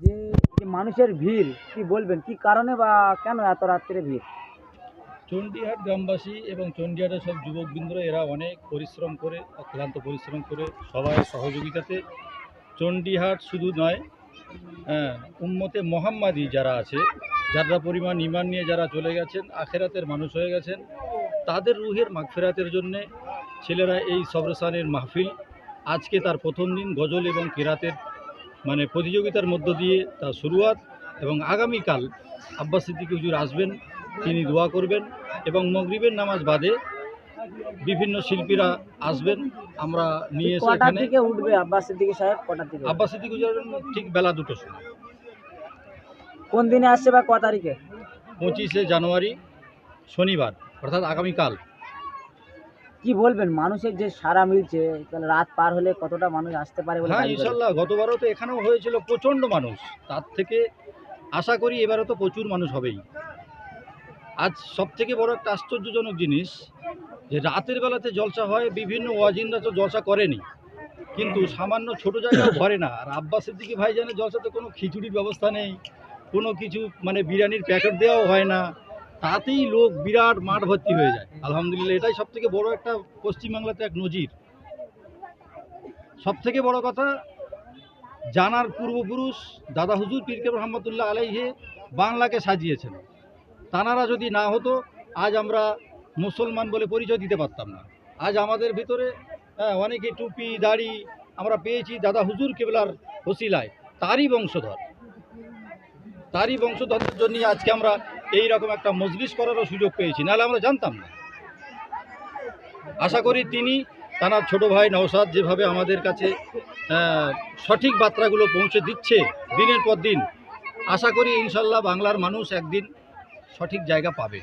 যে মানুষের ভিড় কি বলবেন? কি কারণে বা কেন এত রাত্রে ভিড়? চণ্ডীহাট গ্রামবাসী এবং চণ্ডীহাটের সব যুবকবৃন্দরা এরা অনেক পরিশ্রম করে অক্লান্ত পরিশ্রম করে সবাই সহযোগিতাতে চণ্ডীহাট শুধু নয় হ্যাঁ, উম্মতে মোহাম্মাদি যারা আছে যারা পরিমাণ ইমান নিয়ে যারা চলে গেছেন আখেরাতের মানুষ হয়ে গেছেন তাদের রুহের মাগফেরাতের জন্যে ছেলেরা এই সবরসানের মাহফিল আজকে তার প্রথম দিন গজল এবং কেরাতের মানে প্রতিযোগিতার মধ্য দিয়ে তার শুরুয়াত এবং আগামীকাল আব্বাস সিদ্দিক হুজুর আসবেন তিনি দোয়া করবেন এবং মগরিবের নামাজ বাদে বিভিন্ন শিল্পীরা আসবেন। আমরা নিয়ে এসে এখানে উঠবে আব্বাস সিদ্দিকী সাহেব? কটার দিকে আব্বাস সিদ্দিক হুজুর ঠিক বেলা দুটো সময়। কোন দিনে আসছে বা ক তারিখে? পঁচিশে জানুয়ারি শনিবার অর্থাৎ আগামীকাল। কি বলবেন? মানুষের যে সারা মিলছে তাহলে রাত পার হলে কতটা মানুষ আসতে পারে বলে হ্যাঁ ইনশাল্লাহ গতবারও তো এখানেও হয়েছিল প্রচণ্ড মানুষ। তার থেকে আশা করি এবারও তো প্রচুর মানুষ হবেই। আজ সব থেকে বড় একটা আশ্চর্যজনক জিনিস যে রাতের বেলাতে জলসা হয় বিভিন্ন ওয়াজিনরা তো জলসা করেনি। কিন্তু সামান্য ছোট জায়গাও ভরে না। আর আব্বাস সিদ্দিকি ভাইজানের জলসাতে কোনো খিচুড়ির ব্যবস্থা নেই কোনো কিছু মানে বিরিয়ানির প্যাকেট দেওয়াও হয় না। তাতেই লোক বিরাট মাঠ ভর্তি হয়ে যায়। আলহামদুলিল্লাহ এটাই সব থেকে বড় একটা পশ্চিমবাংলাতে এক নজির। সব থেকে বড় কথা জানার পূর্বপুরুষ দাদা হুজুর পীরকে রহমতুল্লাহ আলাইহে বাংলাকে সাজিয়েছেন। তানারা যদি না হতো আজ আমরা মুসলমান বলে পরিচয় দিতে পারতাম না। আজ আমাদের ভিতরে হ্যাঁ, অনেকে টুপি দাড়ি আমরা পেয়েছি দাদা হুজুর কেবলার হসিলায় তারই বংশধর। তারই বংশধরদের জন্য আজকে আমরা এই রকম একটা মজলিস করারও সুযোগ পেয়েছি। নাহলে আমরা জানতাম না। আশা করি তিনি তানার ছোট ভাই নওসাদ যেভাবে আমাদের কাছে সঠিক বার্তাগুলো পৌঁছে দিচ্ছে দিনের পর দিন, আশা করি ইনশাল্লাহ বাংলার মানুষ একদিন সঠিক জায়গা পাবে।